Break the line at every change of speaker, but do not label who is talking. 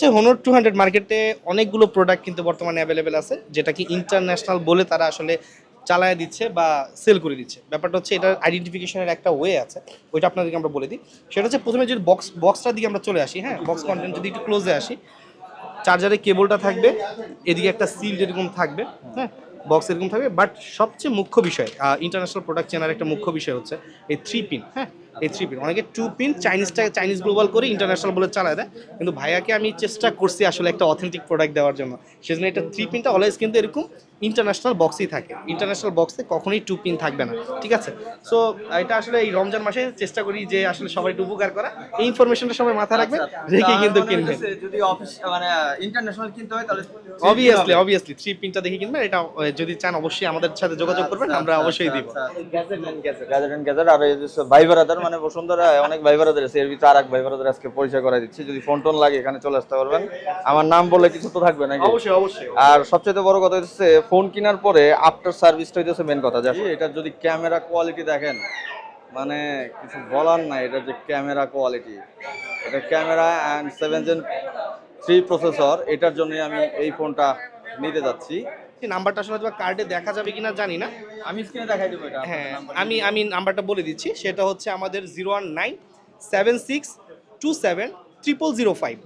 হচ্ছে Honor two hundred মার্কেটে অনেকগুলো প্রোডাক্ট কিন্তু বর্তমানে অ্যাভেলেবেল আছে, যেটা কি ইন্টারন্যাশনাল বলে তারা আসলে চালায় দিচ্ছে বা সেল করে দিচ্ছে। ব্যাপারটা হচ্ছে এটার আইডেন্টিফিকেশনের একটা ওয়ে আছে, ওইটা আপনাদেরকে আমরা বলে দিই। সেটা হচ্ছে প্রথমে যদি বক্স বক্সটার দিকে আমরা চলে আসি হ্যাঁ? বক্স কন্টেন্ট যদি একটু ক্লোজে আসি চার্জারে কেবলটা থাকবে, এদিকে একটা সিল এরকম থাকবে হ্যাঁ? বক্স এরকম থাকবে বাট সবচেয়ে মুখ্য বিষয় ইন্টারন্যাশনাল প্রোডাক্ট চেনার একটা মুখ্য বিষয় হচ্ছে এই থ্রি পিন হ্যাঁ? এই থ্রি পিন অনেকে টু পিন চাইনিজটা চাইনিজ গ্লোবাল করে ইন্টারন্যাশনাল বলে চালায় দেয়। কিন্তু ভাইয়াকে আমি চেষ্টা করছি আসলে একটা অথেন্টিক প্রোডাক্ট দেওয়ার জন্য। সেজন্য এটা থ্রি পিনটা অলওয়েজ কিন্তু এরকম ইন্টারন্যাশনাল বক্সেই থাকে। ইন্টারন্যাশনাল বক্সে কখনোই টু পিন থাকবে না ঠিক আছে? সো এটা আসলে এই রমজান মাসে চেষ্টা করি যে আসলে সবাই একটু উপকার করা এই ইনফরমেশনটা সবাই মাথায় রাখবে রেখে কিন্তু
মানে
কিনবেন।
যদি অফিস মানে ইন্টারন্যাশনাল কিনতে হয় তাহলে
অবভিয়াসলি অবভিয়াসলি থ্রি পিনটা দেখে কিনবেন। এটা যদি চান অবশ্যই আমাদের সাথে যোগাযোগ করবেন আমরা অবশ্যই দিব।
গ্যাজেট এন্ড গ্যাজেট আর ভাই ব্রাদার মানে বসুন্ধরা অনেক ভাই ব্রাদার আছে। এর ভিতরে আরেক ভাই ব্রাদার আজকে পরিচয় করে দিচ্ছি। যদি ফোন টোন লাগে এখানে চলে আসতে পারবেন। আমার নাম বললে কিছু তো থাকবে নাকি?
অবশ্যই অবশ্যই।
আর সবচেয়ে বড় কথা হচ্ছে ফোন কেনার পরে আফটার সার্ভিসটা হইতেছে মেন কথা। যে এটার যদি ক্যামেরা কোয়ালিটি দেখেন মানে কিছু বলার নাই এটার যে ক্যামেরা কোয়ালিটি এটা camera and seven gen three processor এটার জন্যই আমি এই ফোনটা নিতে যাচ্ছি।
নাম্বারটা আসলে কার্ডে দেখা যাবে কিনা জানি না।
আমি স্ক্রিনে দেখাই দেবো এটা
হ্যাঁ আমি আমি নাম্বারটা বলে দিচ্ছি। সেটা হচ্ছে আমাদের zero one nine seven six two seven triple zero five